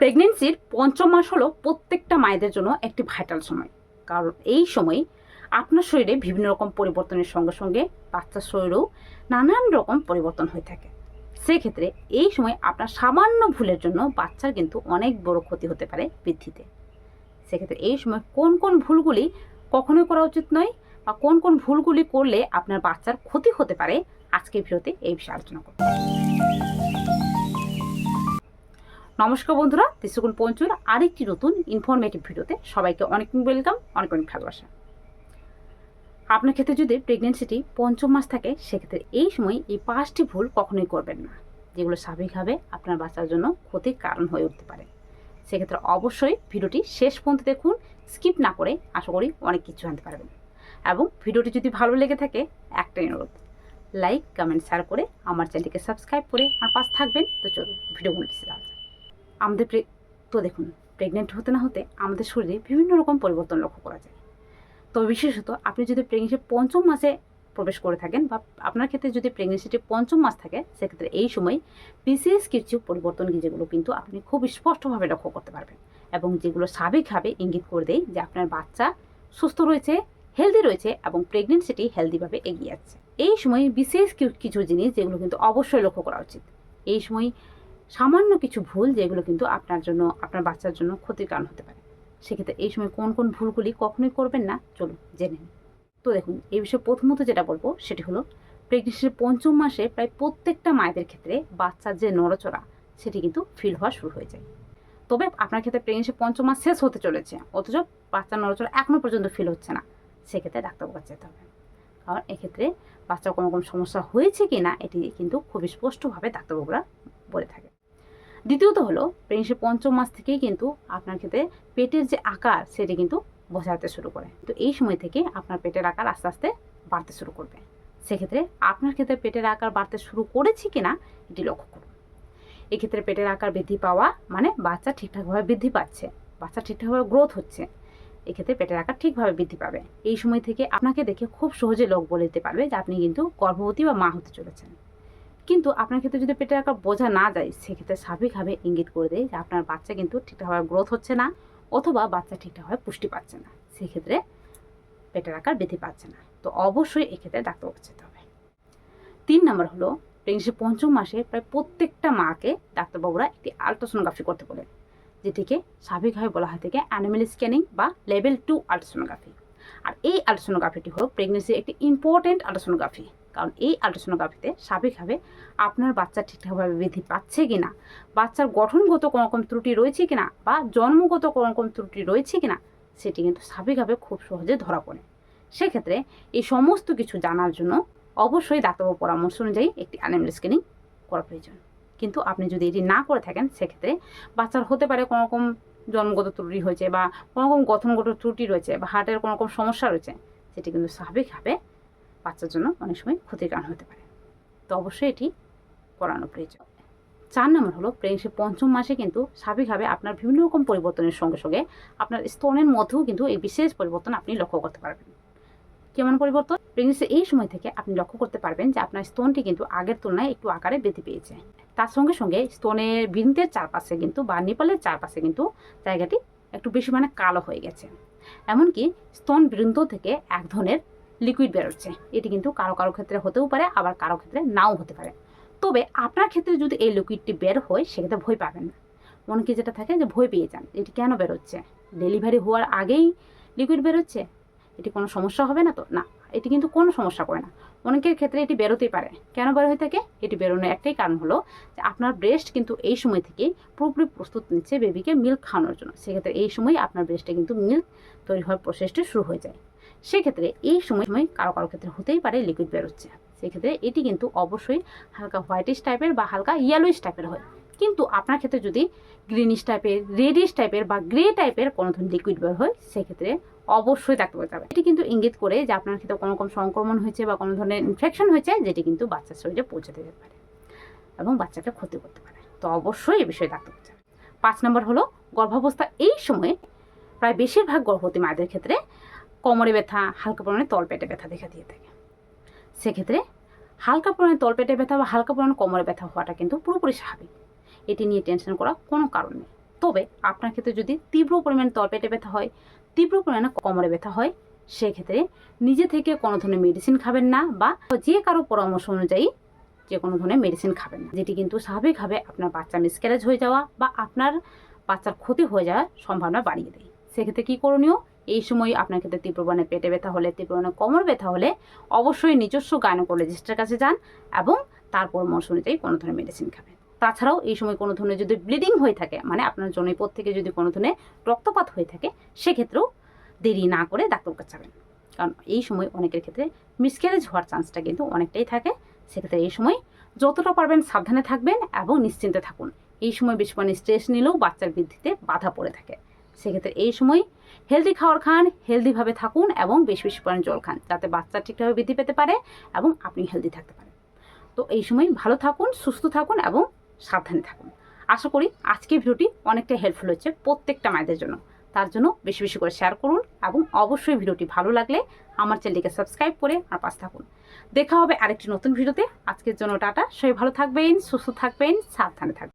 প্রেগনেন্সির পঞ্চম মাস হলো প্রত্যেকটা মায়েদের জন্য একটি ভাইটাল সময়। কারণ এই সময় আপনার শরীরে বিভিন্ন রকম পরিবর্তনের সঙ্গে সঙ্গে বাচ্চার শরীরেও নানান রকম পরিবর্তন হয়ে থাকে। সেক্ষেত্রে এই সময় আপনার সামান্য ভুলের জন্য বাচ্চার কিন্তু অনেক বড় ক্ষতি হতে পারে বৃদ্ধিতে। সেক্ষেত্রে এই সময় কোন কোন ভুলগুলি কখনোই করা উচিত নয় বা কোন কোন ভুলগুলি করলে আপনার বাচ্চার ক্ষতি হতে পারে, আজকের ভিডিওতে এই বিষয়ে আলোচনা করব। নমস্কার বন্ধুরা তিসুকুন পঞ্চুর আরেকটি নতুন ইনফরমেটিভ ভিডিওতে সবাইকে অনেক ওয়েলকাম অনেক অনেক ভালোবাসা। আপনার ক্ষেত্রে যদি প্রেগনেন্সিটি পঞ্চম মাস থাকে, সেক্ষেত্রে এই সময় এই পাঁচটি ভুল কখনোই করবেন না, যেগুলো স্বাভাবিকভাবে আপনার বাচ্চার জন্য ক্ষতির কারণ হয়ে উঠতে পারে। সেক্ষেত্রে অবশ্যই ভিডিওটি শেষ পর্যন্ত দেখুন স্কিপ না করে আশা করি অনেক কিছু জানতে পারবেন। এবং ভিডিওটি যদি ভালো লেগে থাকে, একটাই অনুরোধ লাইক কমেন্ট শেয়ার করে আমার চ্যানেলটিকে সাবস্ক্রাইব করে আমার পাশ থাকবেন। তো চলুন ভিডিও যাক। আমাদের তো দেখুন প্রেগনেন্ট হতে না হতে আমাদের শরীরে বিভিন্ন রকম পরিবর্তন লক্ষ্য করা যায়। তবে বিশেষত আপনি যদি প্রেগনেন্সির পঞ্চম মাসে প্রবেশ করে থাকেন বা আপনার ক্ষেত্রে যদি প্রেগনেন্সিটি পঞ্চম মাস থাকে, সেক্ষেত্রে এই সময় বিশেষ কিছু পরিবর্তন যেগুলো কিন্তু আপনি খুব স্পষ্টভাবে লক্ষ্য করতে পারবেন এবং যেগুলো স্বাভাবিকভাবে ইঙ্গিত করে দেয় যে আপনার বাচ্চা সুস্থ রয়েছে হেলদি রয়েছে এবং প্রেগনেন্সিটি হেলদিভাবে এগিয়ে যাচ্ছে। এই সময় বিশেষ কিছু জিনিস যেগুলো কিন্তু অবশ্যই লক্ষ্য করা উচিত। এই সময় সামান্য কিছু ভুল যেগুলো কিন্তু আপনার জন্য, আপনার বাচ্চার জন্য ক্ষতির কারণ হতে পারে। সেক্ষেত্রে এই সময় কোন কোন ভুলগুলি কখনোই করবেন না। চলুন জেনে নিন তো দেখুন, এই বিষয়ে প্রথমত যেটা বলব সেটি হলো প্রেগনেন্সির পঞ্চম মাসে প্রায় প্রত্যেকটা মায়েদের ক্ষেত্রে বাচ্চার যে নড়চড়া, সেটি কিন্তু ফিল হওয়া শুরু হয়ে যায়। তবে আপনার ক্ষেত্রে প্রেগনেন্সির পঞ্চম মাস শেষ হতে চলেছে, অথচ বাচ্চার নড়চড়া এখনও পর্যন্ত ফিল হচ্ছে না। সেক্ষেত্রে ডাক্তারবাবুর কাছে যেতে হবে। কারণ এক্ষেত্রে বাচ্চার কোনো রকম সমস্যা হয়েছে কি না এটি কিন্তু খুব স্পষ্টভাবে ডাক্তারবাবুরা বলে থাকে। দ্বিতীয়ত হলো প্রেগনেন্সির পঞ্চম মাস থেকেই কিন্তু আপনার ক্ষেত্রে পেটের যে আকার, সেটি কিন্তু বোঝাতে শুরু করে। তো এই সময় থেকে আপনার পেটের আকার আস্তে আস্তে বাড়তে শুরু করবে। সেক্ষেত্রে আপনার ক্ষেত্রে পেটের আকার বাড়তে শুরু করেছে কিনা, এটি লক্ষ্য করুন। এক্ষেত্রে পেটের আকার বৃদ্ধি পাওয়া মানে বাচ্চা ঠিকঠাকভাবে বৃদ্ধি পাচ্ছে, বাচ্চা ঠিকঠাকভাবে গ্রোথ হচ্ছে, এক্ষেত্রে পেটের আকার ঠিকভাবে বৃদ্ধি পাবে। এই সময় থেকে আপনাকে দেখে খুব সহজে লোক বলে দিতে পারবে যে আপনি কিন্তু গর্ভবতী বা মা হতে চলেছেন। কিন্তু আপনার ক্ষেত্রে যদি পেটের আকার বোঝা না যায়, সেক্ষেত্রে স্বাভাবিকভাবে ইঙ্গিত করে দেয় যে আপনার বাচ্চা কিন্তু ঠিকঠাকভাবে গ্রোথ হচ্ছে না অথবা বাচ্চা ঠিকঠাকভাবে পুষ্টি পাচ্ছে না। সেক্ষেত্রে পেটের আকার বৃদ্ধি পাচ্ছে না। তো অবশ্যই এক্ষেত্রে ডাক্তারবাবু যেতে হবে। তিন নম্বর হলো প্রেগনেন্সির পঞ্চম মাসে প্রায় প্রত্যেকটা মাকে ডাক্তারবাবুরা একটি আলট্রাসোনোগ্রাফি করতে বলেন, যেটিকে স্বাভাবিকভাবে বলা হয় থেকে অ্যানিমেল স্ক্যানিং বা লেভেল টু আলট্রাসোনোগ্রাফি আর এই আলট্রাসোনোগ্রাফিটি হলো প্রেগনেন্সির একটি ইম্পর্টেন্ট আলট্রাসোনোগ্রাফি কারণ এই আলট্রাসোনোগ্রাফিতে স্বাভাবিকভাবে আপনার বাচ্চা ঠিকঠাকভাবে বৃদ্ধি পাচ্ছে কি না বাচ্চার গঠনগত কোনো রকম ত্রুটি রয়েছে কি না বা জন্মগত কোনো রকম ত্রুটি রয়েছে কি না সেটি কিন্তু স্বাভাবিকভাবে খুব সহজে ধরা পড়ে। সেক্ষেত্রে এই সমস্ত কিছু জানার জন্য অবশ্যই ডাক্তারবাবু পরামর্শ অনুযায়ী একটি অ্যানিমেল স্ক্যানিং করা প্রয়োজন। কিন্তু আপনি যদি এটি না করে থাকেন, সেক্ষেত্রে বাচ্চার হতে পারে কোনো রকম জন্মগত ত্রুটি হয়েছে বা কোনো রকম গঠনগত ত্রুটি রয়েছে বা হার্টের কোনো রকম সমস্যা রয়েছে, সেটি কিন্তু স্বাভাবিকভাবে বাচ্চার জন্য অনেক সময় ক্ষতির কারণ হতে পারে। তো অবশ্যই এটি করানো প্রয়োজন। চার নম্বর হলো প্রেগনেন্সির পঞ্চম মাসে কিন্তু স্বাভাবিকভাবে আপনার বিভিন্ন রকম পরিবর্তনের সঙ্গে সঙ্গে আপনার স্তনের মধ্যেও কিন্তু এই বিশেষ পরিবর্তন আপনি লক্ষ্য করতে পারবেন। কেমন পরিবর্তন? প্রেগনেন্সির এই সময় থেকে আপনি লক্ষ্য করতে পারবেন যে আপনার স্তনটি কিন্তু আগের তুলনায় একটু আকারে বৃদ্ধি পেয়েছে। তার সঙ্গে সঙ্গে স্তনের বৃন্তের চারপাশে কিন্তু বা নেপালের চারপাশে কিন্তু জায়গাটি একটু বেশি মানে কালো হয়ে গেছে। এমনকি স্তন বৃন্ত থেকে এক ধরনের লিকুইড বেরোচ্ছে। এটি কিন্তু কারও কারও ক্ষেত্রে হতেও পারে, আবার কারও ক্ষেত্রে নাও হতে পারে। তবে আপনার ক্ষেত্রে যদি এই লিকুইডটি বের হয়, সেক্ষেত্রে ভয় পাবেন না। অনেকে যেটা থাকে যে ভয় পেয়ে যান, এটি কেন বেরোচ্ছে? ডেলিভারি হওয়ার আগেই লিকুইড বেরোচ্ছে? এটি কোনো সমস্যা হবে না তো? না, এটি কিন্তু কোনো সমস্যা করে না। অনেকের ক্ষেত্রে এটি বেরোতেই পারে। কেন বের হয়ে থাকে? এটি বেরোনোর একটাই কারণ হলো যে আপনার ব্রেস্ট কিন্তু এই সময় থেকে পুরোপুরি প্রস্তুত নিচ্ছে বেবিকে মিল্ক খাওয়ানোর জন্য। সেক্ষেত্রে এই সময় আপনার ব্রেস্টে কিন্তু মিল্ক তৈরি হওয়ার প্রসেসটি শুরু হয়ে যায়। সেক্ষেত্রে এই সময় সময় কারও কারও ক্ষেত্রে হতেই পারে লিকুইড বেরোচ্ছে। সেক্ষেত্রে এটি কিন্তু অবশ্যই হালকা হোয়াইটিশ টাইপের বা হালকা ইয়েলোইশ টাইপের হয়। কিন্তু আপনার ক্ষেত্রে যদি গ্রিনিশ টাইপের রেডিশ টাইপের বা গ্রে টাইপের কোনো ধরনের লিকুইড বের হয়, সেক্ষেত্রে অবশ্যই ডাক্তার বলতে হবে এটি কিন্তু ইঙ্গিত করে যে আপনার ক্ষেত্রে কোনো রকম সংক্রমণ হয়েছে বা কোনো ধরনের ইনফেকশন হয়েছে, যেটি কিন্তু বাচ্চার শরীরে পৌঁছে দিতে পারে এবং বাচ্চাকে ক্ষতি করতে পারে। তো অবশ্যই এ বিষয়ে ডাক্তার বলতে পাঁচ নম্বর হলো, গর্ভাবস্থা এই সময়ে প্রায় বেশিরভাগ গর্ভবতী মায়েদের ক্ষেত্রে কোমরে ব্যথা, হালকা পরিমাণে তলপেটে ব্যথা দেখা দিয়ে থাকে। সেক্ষেত্রে হালকা পরিমাণে তলপেটে ব্যথা বা হালকা পরিমাণে কোমরে ব্যথা হওয়াটা কিন্তু পুরোপুরি স্বাভাবিক। এটি নিয়ে টেনশন করা কোনো কারণ নেই। তবে আপনার ক্ষেত্রে যদি তীব্র পরিমাণে তলপেটে ব্যথা হয়, তীব্র পরিমাণে কোমরে ব্যথা হয়, সেক্ষেত্রে নিজে থেকে কোনো ধরনের মেডিসিন খাবেন না বা যে কারও পরামর্শ অনুযায়ী যে কোনো ধরনের মেডিসিন খাবেন না। যেটি কিন্তু স্বাভাবিকভাবে আপনার বাচ্চা মিসক্যারেজ হয়ে যাওয়া বা আপনার বাচ্চার ক্ষতি হয়ে যাওয়ার সম্ভাবনা বাড়িয়ে দেয়। সেক্ষেত্রে কী করণীয়? এই সময় আপনার ক্ষেত্রে তীব্র পরিমাণে পেটে ব্যথা হলে, তীব্র পরিমাণে কোমর ব্যথা হলে অবশ্যই নিজস্ব গাইনোকোলজিস্টের কাছে যান এবং তার পরামর্শ অনুযায়ী কোনো ধরনের মেডিসিন খাবেন। তাছাড়াও এই সময় কোনো ধরনের যদি ব্লিডিং হয়ে থাকে মানে আপনার জনৈপথ থেকে যদি কোনো ধরনের রক্তপাত হয়ে থাকে, সেক্ষেত্রেও দেরি না করে ডাক্তার কাছে যাবেন। কারণ এই সময় অনেকের ক্ষেত্রে মিসক্যারেজ হওয়ার চান্সটা কিন্তু অনেকটাই থাকে। সেক্ষেত্রে এই সময় যতটা পারবেন সাবধানে থাকবেন এবং নিশ্চিন্তে থাকুন। এই সময় বেশি পরিমাণে স্ট্রেস নিলেও বাচ্চার বৃদ্ধিতে বাধা পড়ে থাকে। সেক্ষেত্রে এই সময় হেলদি খাওয়ার খান হেলদিভাবে থাকুন এবং বেশি বেশি পরিমাণে জল খান যাতে বাচ্চা ঠিকঠাকভাবে বৃদ্ধি পেতে পারে এবং আপনি হেলদি থাকতে পারেন। তো এই সময় ভালো থাকুন, সুস্থ থাকুন এবং সাবধানে থাকুন। আশা করি আজকের ভিডিওটি অনেকটা হেল্পফুল হচ্ছে প্রত্যেকটা মায়েদের জন্য। তার জন্য বেশি বেশি করে শেয়ার করুন এবং অবশ্যই ভিডিওটি ভালো লাগলে আমার চ্যানেলটিকে সাবস্ক্রাইব করে আমার পাশে থাকুন। দেখা হবে আরেকটি নতুন ভিডিওতে। আজকের জন্য টাটা। সবাই ভালো থাকবেন, সুস্থ থাকবেন, সাবধানে থাকবেন।